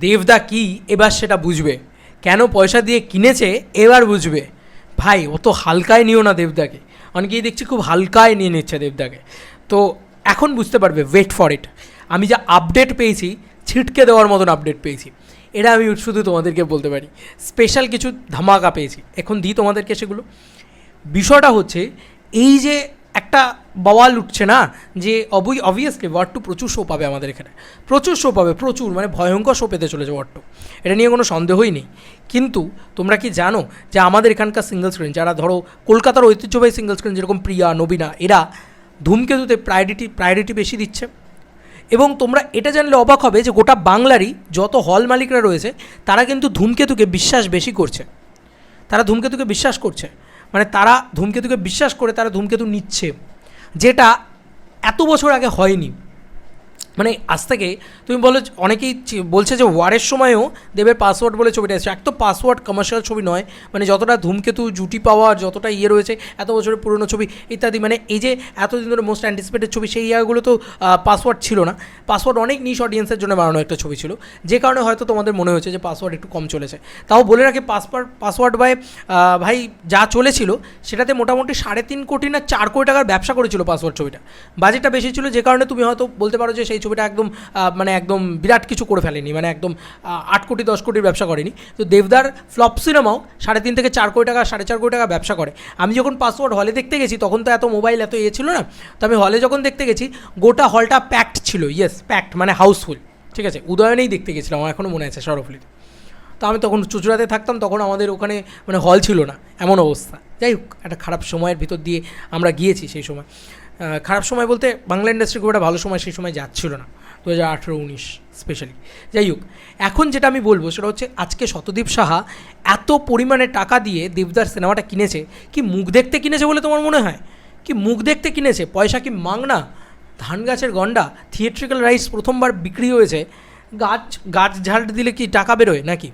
দেবদা কি এবার সেটা বুঝবে। কেন পয়সা দিয়ে কিনেছে এবার বুঝবে। ভাই অত হালকায় নিও না দেবদাকে। অনেকেই দেখছি খুব হালকায় নিয়ে নিচ্ছে দেবদাকে। তো এখন বুঝতে পারবে ওয়েট ফর ইট আমি যা আপডেট পেয়েছি, ছিটকে দেওয়ার মতন আপডেট পেয়েছি। এটা আমি শুধু তোমাদেরকে বলতে পারি। স্পেশাল কিছু ধামাকা পেয়েছি। এখন দিই তোমাদেরকে সেগুলো। বিষয়টা হচ্ছে, এই যে একটা বওয়াল উঠছে না যে অবই অবভিয়াসলি ওয়ার্ড টু প্রচুর শো পাবে আমাদের এখানে। প্রচুর শো পাবে, প্রচুর মানে ভয়ঙ্কর শো পেতে চলেছে ওয়ার্ড টু এটা নিয়ে কোনো সন্দেহই নেই। কিন্তু তোমরা কি জানো যে আমাদের এখানকার সিঙ্গেল স্ক্রিন যারা ধরো কলকাতার ঐতিহ্যবাহী সিঙ্গেল স্ক্রিন যেরকম প্রিয়া, নবীনা, এরা ধূমকেতুতে প্রায়োরিটি প্রায়োরিটি বেশি দিচ্ছে। এবং তোমরা এটা জানলে অবাক হবে যে গোটা বাংলারই যত হল মালিকরা রয়েছে, তারা কিন্তু ধূমকেতুকে বিশ্বাস বেশি করছে। তারা ধূমকেতুকে বিশ্বাস করছে। মানে তারা ধূমকেতুকে বিশ্বাস করে তারা ধূমকেতু নিচ্ছে যেটা এত বছর আগে হয়নি। মানে আজ থেকে তুমি বলো অনেকেই বলছে যে ওয়ারের সময়ও দেবের পাসওয়ার্ড বলে ছবিটা এসেছে। এক তো পাসওয়ার্ড কমার্শিয়াল ছবি নয় মানে যতটা ধূমকেতু, জুটি পাওয়ার যতটা ইয়ে রয়েছে, এত বছরের পুরনো ছবি ইত্যাদি। মানে এই যে এতদিন ধরে মোস্ট অ্যান্টিসিপেটেড ছবি, সেই জায়গাগুলো তো পাসওয়ার্ড ছিল না। পাসওয়ার্ড অনেক নিশ অডিয়েন্সের জন্য বানানো একটা ছবি ছিল। যে কারণে হয়তো তোমাদের মনে হয়েছে যে পাসওয়ার্ড একটু কম চলেছে। তাও বলে রাখি পাসওয়ার্ড পাসওয়ার্ড বাই ভাই যা চলেছিল, সেটাতে মোটামুটি সাড়ে তিন কোটি না চার কোটি টাকার ব্যবসা করেছিল পাসওয়ার্ড ছবিটা। বাজেটটা বেশি ছিল, যে কারণে তুমি হয়তো বলতে পারো যে সেই ছবিটা একদম মানে একদম বিরাট কিছু করে ফেলেনি মানে একদম আট কোটি, দশ কোটির ব্যবসা করেনি। তো দেবদার ফ্লপ সিনেমাও সাড়ে তিন থেকে চার কোটি টাকা, সাড়ে চার কোটি টাকা ব্যবসা করে। আমি যখন পাসওয়ার্ড হলে দেখতে গেছি, তখন তো এত মোবাইল, এত ইয়ে ছিল না, তো আমি হলে যখন দেখতে গেছি, গোটা হলটা প্যাকড ছিল ইয়েস প্যাকড মানে হাউসফুল ঠিক আছে? উদয়নেই দেখতে গেছিলাম, আমার এখনও মনে আছে সরফলিতে তো আমি তখন চুচুড়াতে থাকতাম, তখন আমাদের ওখানে মানে হল ছিল না, এমন অবস্থা। যাই হোক, একটা খারাপ সময়ের ভিতর দিয়ে আমরা গিয়েছি সেই সময়। খারাপ সময় বলতে বাংলা ইন্ডাস্ট্রি খুব একটা ভালো সময় সেই সময় যাচ্ছিল না দু হাজার আঠেরো, উনিশ স্পেশালি যাই হোক, এখন যেটা আমি বলব সেটা হচ্ছে আজকে শতদীপ সাহা এত পরিমাণে টাকা দিয়ে দেবদার সিনেমাটা কিনেছে, কি মুখ দেখতে কিনেছে বলে তোমার মনে হয়? কি মুখ দেখতে কিনেছে? পয়সা কি মাংনা ধান গাছের গন্ডা থিয়েট্রিক্যাল রাইটস প্রথমবার বিক্রি হয়েছে, গাছ গাছ ঝাড় দিলে কি টাকা বেরোয় নাকি?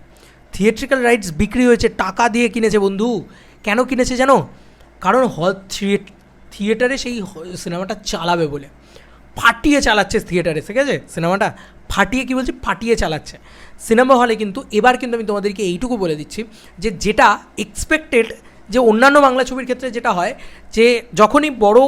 থিয়েট্রিক্যাল রাইটস বিক্রি হয়েছে, টাকা দিয়ে কিনেছে বন্ধু। কেন কিনেছে জানো? কারণ হল থিয়েটারে সেই সিনেমাটা চালাবে বলে। ফাটিয়ে চালাচ্ছে থিয়েটারে, ঠিক আছে? সিনেমাটা ফাটিয়ে কী বলছি? ফাটিয়ে চালাচ্ছে। সিনেমা হলে কিন্তু, এবার কিন্তু আমি তোমাদেরকে এইটুকু বলে দিচ্ছি যে, যেটা এক্সপেক্টেড যে অন্যান্য বাংলা ছবির ক্ষেত্রে যেটা হয়, যে যখনই বড়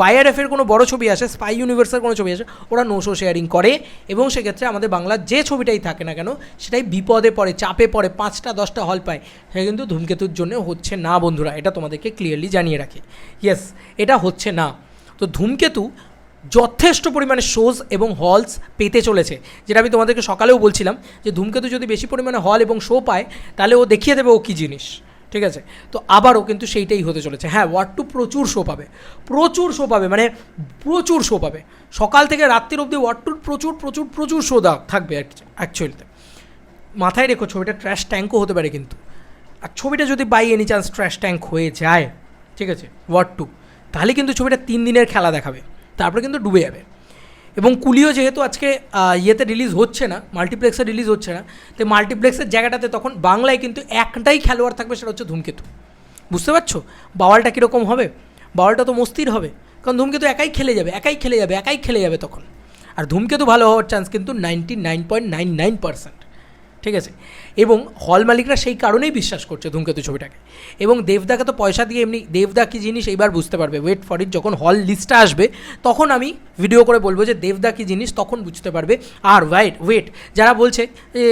ভাইআরএফের কোনো বড় ছবি আসে স্পাই ইউনিভার্সের কোনো ছবি আসে, ওরা নো শো শেয়ারিং করে এবং সেক্ষেত্রে আমাদের বাংলার যে ছবিটাই থাকে না কেন, সেটাই বিপদে পড়ে, চাপে পড়ে, পাঁচটা, দশটা হল পায়। সেটা কিন্তু ধূমকেতুর জন্য হচ্ছে না বন্ধুরা, এটা তোমাদেরকে ক্লিয়ারলি জানিয়ে রাখি। ইয়েস এটা হচ্ছে না। তো ধূমকেতু যথেষ্ট পরিমাণে শোজ এবং হলস পেতে চলেছে। যেটা আমি তোমাদেরকে সকালেও বলছিলাম, যে ধূমকেতু যদি বেশি পরিমাণে হল এবং শো পায়, তাহলে ও দেখিয়ে দেবে ও কী জিনিস। ঠিক আছে? তো আবারও কিন্তু সেইটাই হতে চলেছে। হ্যাঁ ওয়ার্ড টু প্রচুর শো পাবে। প্রচুর শো পাবে মানে প্রচুর শো পাবে। সকাল থেকে রাত্রির অবধি ওয়ার্ড টুর প্রচুর প্রচুর প্রচুর শো থাকবে অ্যাকচুয়ালিতে মাথায় রেখো, ছবিটা ট্র্যাশ ট্যাঙ্কও হতে পারে কিন্তু। আর ছবিটা যদি by any chance trash tank হয়ে যায়, ঠিক আছে ওয়ার্ড টু তাহলে কিন্তু ছবিটা তিন দিনের খেলা দেখাবে। তারপরে কিন্তু ডুবে যাবে। এবং কুলিও যেহেতু আজকে ইয়েতে রিলিজ হচ্ছে না মাল্টিপ্লেক্সে রিলিজ হচ্ছে না, তো মাল্টিপ্লেক্সের জায়গাটাতে তখন বাংলায় কিন্তু একটাই খেলোয়াড় থাকবে সেটা হচ্ছে ধূমকেতু। বুঝতে পারছ? বাওয়ালটা কীরকম হবে? বাওয়ালটা তো মস্তির হবে, কারণ ধূমকেতু একাই খেলে যাবে, একাই খেলে যাবে, একাই খেলে যাবে তখন। আর ধূমকেতু ভালো হওয়ার চান্স কিন্তু ninety nine point nine nine percent ঠিক আছে? এবং হল মালিকরা সেই কারণেই বিশ্বাস করছে ধূমকেতু ছবিটাকে। এবং দেবদাকে তো পয়সা দিয়ে এমনি, দেবদা কী জিনিস এইবার বুঝতে পারবে। ওয়েট ফর ইট যখন হল লিস্টটা আসবে, তখন আমি ভিডিও করে বলব যে দেবদা কী জিনিস তখন বুঝতে পারবে। আর ওয়েট ওয়েট যারা বলছে যে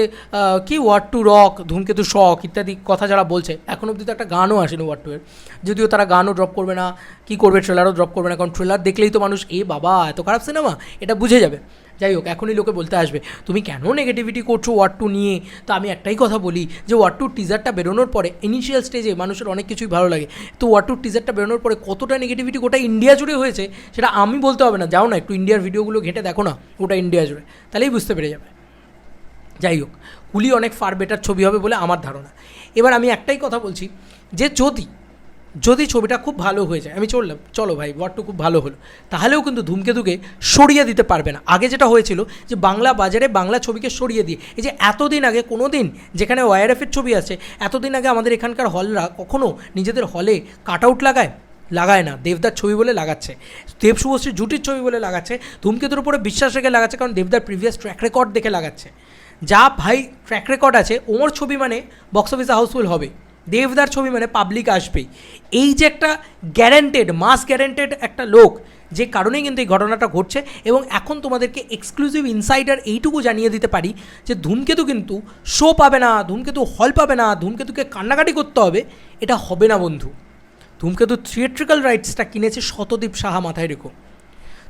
কি ওয়ার্ড টু রক ধূমকেতু শক ইত্যাদি কথা যারা বলছে, এখন অবধি তো একটা গানও আসেনি ওয়ার্ড টু এর। যদিও তারা গানও ড্রপ করবে না, কী করবে ট্রেলারও ড্রপ করবে না, কারণ ট্রেলার দেখলেই তো মানুষ, এ বাবা, এত খারাপ সিনেমা এটা বুঝে যাবে। যাই হোক, এখনই লোকে বলতে আসবে, তুমি কেন নেগেটিভিটি করছ ওয়ার্ড টু নিয়ে? তো আমি একটাই কথা বলি যে ওয়ার্ড টু টিজারটা বেরোনোর পরে ইনিশিয়াল স্টেজে মানুষের অনেক কিছুই ভালো লাগে। তো ওয়ার্ড টু টিজারটা বেরোনোর পরে কতটা নেগেটিভিটি গোটা ইন্ডিয়া জুড়ে হয়েছে সেটা আমি বলতে হবে না। যাও না, একটু ইন্ডিয়ার ভিডিওগুলো ঘেঁটে দেখো না ওটা ইন্ডিয়া জুড়ে। তাহলেই বুঝতে পেরে যাবে। যাই হোক, কুলি অনেক ফার বেটার ছবি হবে বলে আমার ধারণা। এবার আমি একটাই কথা বলছি যে যদি যদি ছবিটা খুব ভালো হয়ে যায়, আমি চললাম, চলো ভাই ওয়ার্ডটু খুব ভালো হলো। তাহলেও কিন্তু ধূমকেতুকে সরিয়ে দিতে পারবে না। আগে যেটা হয়েছিল যে বাংলা বাজারে বাংলা ছবিকে সরিয়ে দিয়ে, এই যে এতদিন আগে কোনো দিন যেখানে ওয়াইআরএফের ছবি আছে, এতদিন আগে আমাদের এখানকার হলরা কখনো নিজেদের হলে কাট আউট লাগায়? লাগায় না। দেবদার ছবি বলে লাগাচ্ছে। দেব শুভশ্রী জুটির ছবি বলে লাগাচ্ছে। ধূমকেতুর উপরে বিশ্বাস রেখে লাগাচ্ছে, কারণ দেবদার প্রিভিয়াস ট্র্যাক রেকর্ড দেখে লাগাচ্ছে। যা ভাই ট্র্যাক রেকর্ড আছে, ওর ছবি মানে বক্স অফিসে হাউসফুল হবে। দেবদার ছবি মানে পাবলিক আসবেই এই যে একটা গ্যারেন্টেড মাস গ্যারেন্টেড একটা লোক, যে কারণেই কিন্তু এই ঘটনাটা ঘটছে এবং এখন তোমাদেরকে এক্সক্লুসিভ ইনসাইডার এইটুকু জানিয়ে দিতে পারি যে ধূমকেতু কিন্তু শো পাবে না, ধূমকেতু হল পাবে না, ধূমকেতুকে কান্নাকাটি করতে হবে, এটা হবে না বন্ধু। ধূমকেতু থিয়েট্রিক্যাল রাইটসটা কিনেছে শতদীপ সাহা মাথায় রেখো।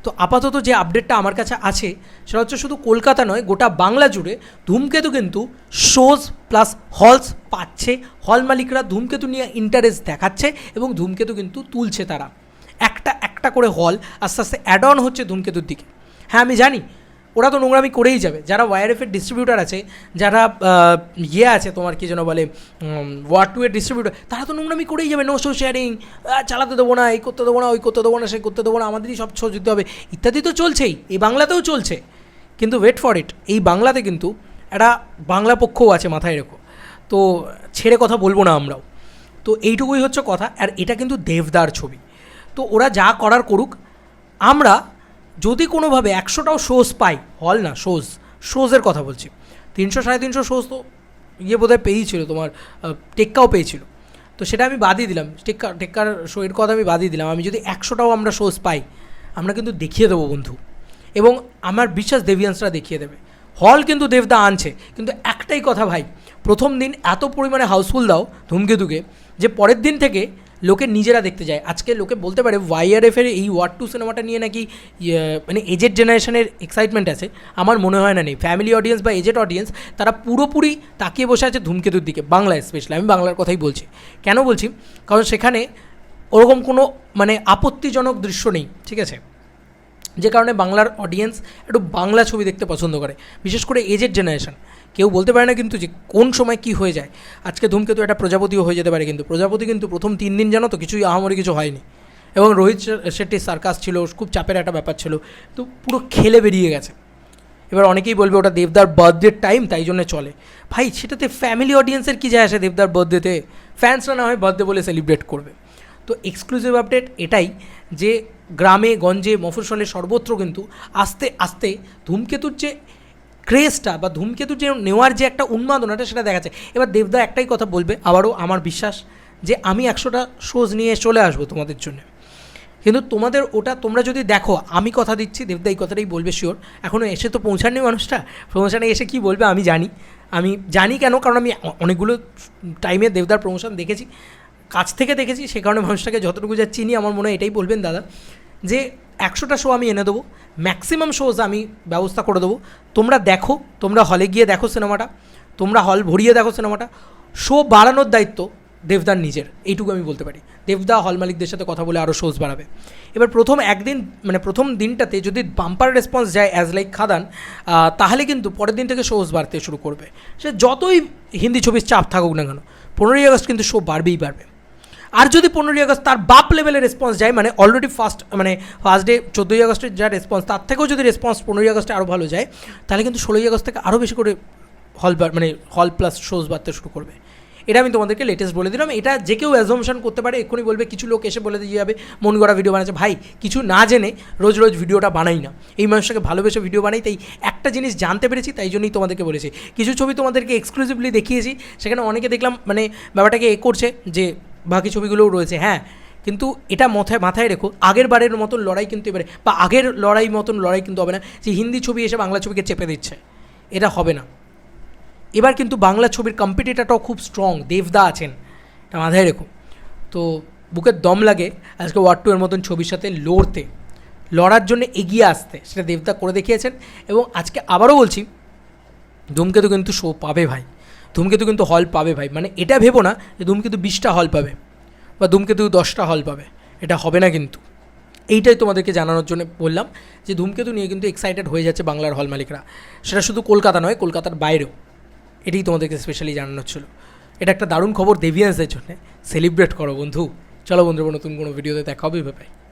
তো আপাতত যে আপডেটটা আমার কাছে আছে, সেটা হচ্ছে শুধু কলকাতা নয়, গোটা বাংলা জুড়ে ধূমকেতু কিন্তু শোজ প্লাস হলস পাচ্ছে। হল মালিকরা ধূমকেতু নিয়ে ইন্টারেস্ট দেখাচ্ছে এবং ধূমকেতু কিন্তু তুলছে তারা। একটা একটা করে হল আস্তে আস্তে অ্যাড অন হচ্ছে ধূমকেতুর দিকে। হ্যাঁ আমি জানি ওরা তো নোংরামি করেই যাবে। যারা ওয়াইআরএফের ডিস্ট্রিবিউটার আছে, যারা ইয়ে আছে তোমার কি যেন বলে ওয়ার টু এর ডিস্ট্রিবিউটার তারা তো নোংরামি করেই যাবে। নো শো শেয়ারিং চালাতে দেবো না, এই করতে দেবো না, ওই করতে দেবো না, সে করতে দেবো না, আমাদেরই সব শো দিতে হবে। ইত্যাদি তো চলছেই, এই বাংলাতেও চলছে। কিন্তু ওয়েট ফর ইট এই বাংলাতে কিন্তু একটা বাংলা পক্ষও আছে মাথায় রেখো। তো ছেড়ে কথা বলব না আমরাও। তো এইটুকুই হচ্ছে কথা, আর এটা কিন্তু দেবদার ছবি। তো ওরা যা করার করুক, আমরা যদি কোনোভাবে একশোটাও শোজ পাই হল না শোজ শোজের কথা বলছি। তিনশো, সাড়ে তিনশো শোজ তো ইয়ে বোধহয় পেয়েছিল তোমার টেক্কাও পেয়েছিল। তো সেটা আমি বাদই দিলাম, টেক্কা, টেক্কার শো এর কথা আমি বাদই দিলাম। আমি যদি একশোটাও আমরা শোজ পাই, আমরা কিন্তু দেখিয়ে দেবো বন্ধু। এবং আমার বিশ্বাস দেবিয়ান্সরা দেখিয়ে দেবে। হল কিন্তু দেবদা আনছে। কিন্তু একটাই কথা ভাই, প্রথম দিন এত পরিমাণে হাউসফুল দাও ধূমকেতুকে, যে পরের দিন থেকে লোকে নিজেরা দেখতে যায়। আজকে লোকে বলতে পারে ওয়াইআরএফ এর এই ওয়ার টু সিনেমাটা নিয়ে নাকি ইয়ে, মানে এজেড জেনারেশনের এক্সাইটমেন্ট আছে। আমার মনে হয় না নেই। ফ্যামিলি অডিয়েন্স বা এজেড অডিয়েন্স তারা পুরোপুরি তাকিয়ে বসে আছে ধূমকেতুর দিকে। বাংলা স্পেশালি আমি বাংলার কথাই বলছি। কেন বলছি? কারণ সেখানে ওরকম কোনো মানে আপত্তিজনক দৃশ্য নেই। ঠিক আছে? যে কারণে বাংলার অডিয়েন্স একটু বাংলা ছবি দেখতে পছন্দ করে, বিশেষ করে এজেড জেনারেশন কেউ বলতে পারে না কিন্তু যে কোন সময় কি হয়ে যায়। আজকে ধূমকেতু একটা প্রজাপতিও হয়ে যেতে পারে কিন্তু, প্রজাপতি কিন্তু প্রথম তিন দিন জানো তো কিছুই আহামরি কিছু হয়নি। এবং রোহিত শেট্টির সার্কাস ছিল, খুব চাপের একটা ব্যাপার ছিল, তো পুরো খেলে বেরিয়ে গেছে। এবার অনেকেই বলবে ওটা দেবদার বার্থডের টাইম তাই জন্য চলে। ভাই, সেটাতে ফ্যামিলি অডিয়েন্সের কী যায় আসে দেবদার বার্থডেতে ফ্যান্সরা না হয় বার্থডে বলে সেলিব্রেট করবে। তো এক্সক্লুসিভ আপডেট এটাই যে গ্রামে, গঞ্জে, মফস্বলে সর্বত্র কিন্তু আস্তে আস্তে ধূমকেতুর যে ক্রেজটা বা ধূমকেতুর যে নেওয়ার যে একটা উন্মাদনাটা সেটা দেখা যায় এবার দেবদা একটাই কথা বলবে, আবারও আমার বিশ্বাস যে আমি একশোটা শোজ নিয়ে চলে আসব তোমাদের জন্য। কিন্তু তোমাদের ওটা তোমরা যদি দেখো, আমি কথা দিচ্ছি, দেবদা এই কথাটাই বলবে শিওর এখনও এসে তো পৌঁছাননি মানুষটা। প্রমোশনে এসে কি বলবে আমি জানি। আমি জানি কেন? কারণ আমি অনেকগুলো টাইমে দেবদার প্রমোশন দেখেছি। কাছ থেকে দেখেছি, সে কারণে মানুষটাকে যতটুকু যা চিনি, আমার মনে হয় এটাই বলবেন দাদা, যে একশোটা শো আমি এনে দেবো ম্যাক্সিমাম শোজ আমি ব্যবস্থা করে দেবো। তোমরা দেখো, তোমরা হলে গিয়ে দেখো সিনেমাটা তোমরা হল ভরিয়ে দেখো সিনেমাটা শো বাড়ানোর দায়িত্ব দেবদার নিজের, এইটুকু আমি বলতে পারি। দেবদা হল মালিকদের সাথে কথা বলে আরও শোজ বাড়াবে। এবার প্রথম একদিন মানে প্রথম দিনটাতে যদি বাম্পার রেসপন্স যায় অ্যাজ লাইক খাদান তাহলে কিন্তু পরের দিন থেকে শোজ বাড়তে শুরু করবে। সে যতই হিন্দি ছবির চাপ থাকুক না কেন, পনেরোই আগস্ট কিন্তু শো বাড়বেই বাড়বে। আর যদি পনেরোই আগস্ট তার বাপ লেভেলের রেসপন্স যায় মানে অলরেডি ফার্স্ট মানে ফার্স্ট ডে চোদ্দোই আগস্টের যা রেসপন্স তার থেকেও যদি রেসপন্স পনেরোই আগস্টে আরও ভালো যায়, তাহলে কিন্তু ষোলোই আগস্ট থেকে আরও বেশি করে হল মানে হল প্লাস শোজ বাড়তে শুরু করবে। এটা আমি তোমাদেরকে লেটেস্ট বলে দিলাম। এটা যে কেউ অ্যাজমশন করতে পারে, এক্ষুনি বলবে, কিছু লোক এসে বলে দিয়ে যাবে মন গড়া ভিডিও বানাচ্ছে। ভাই, কিছু না জেনে রোজ রোজ ভিডিওটা বানাই না। এই মানুষটাকে ভালোবেসে ভিডিও বানাই, তাই একটা জিনিস জানতে পেরেছি, তাই জন্যই তোমাদেরকে বলেছি। কিছু ছবি তোমাদেরকে এক্সক্লুসিভলি দেখিয়েছি, সেখানে অনেকে দেখলাম মানে ব্যাপারটাকে এ করছে যে বাকি ছবিগুলোও রয়েছে হ্যাঁ। কিন্তু এটা মাথায় মাথায় রেখো, আগের বারের মতন লড়াই কিন্তু এবারে, বা আগের লড়াই মতন লড়াই কিন্তু হবে না, যে হিন্দি ছবি এসে বাংলা ছবিকে চেপে দিচ্ছে। এটা হবে না। এবার কিন্তু বাংলা ছবির কম্পিটিটারটাও খুব স্ট্রং দেবদা আছেন, এটা মাথায় রেখো। তো বুকের দম লাগে আজকে ওয়ার টু এর মতন ছবির সাথে লড়তে, লড়ার জন্য এগিয়ে আসতে, সেটা দেবদা করে দেখিয়েছেন। এবং আজকে আবারও বলছি, ধূমকেতু কিন্তু শো পাবে ভাই। ধূমকেতু কিন্তু হল পাবে ভাই। মানে এটা ভেবো না যে ধূমকেতু বিশটা হল পাবে বা ধূমকেতু দশটা হল পাবে। এটা হবে না কিন্তু। এইটাই তোমাদেরকে জানানোর জন্য বললাম যে ধূমকেতু নিয়ে কিন্তু এক্সাইটেড হয়ে যাচ্ছে বাংলার হল মালিকরা। সেটা শুধু কলকাতা নয়, কলকাতার বাইরেও। এটাই তোমাদেরকে স্পেশালি জানানোর ছিল। এটা একটা দারুণ খবর দেভিয়ান্সদের জন্য। সেলিব্রেট করো বন্ধু। চলো বন্ধু নতুন কোনো ভিডিওতে দেখা ভাই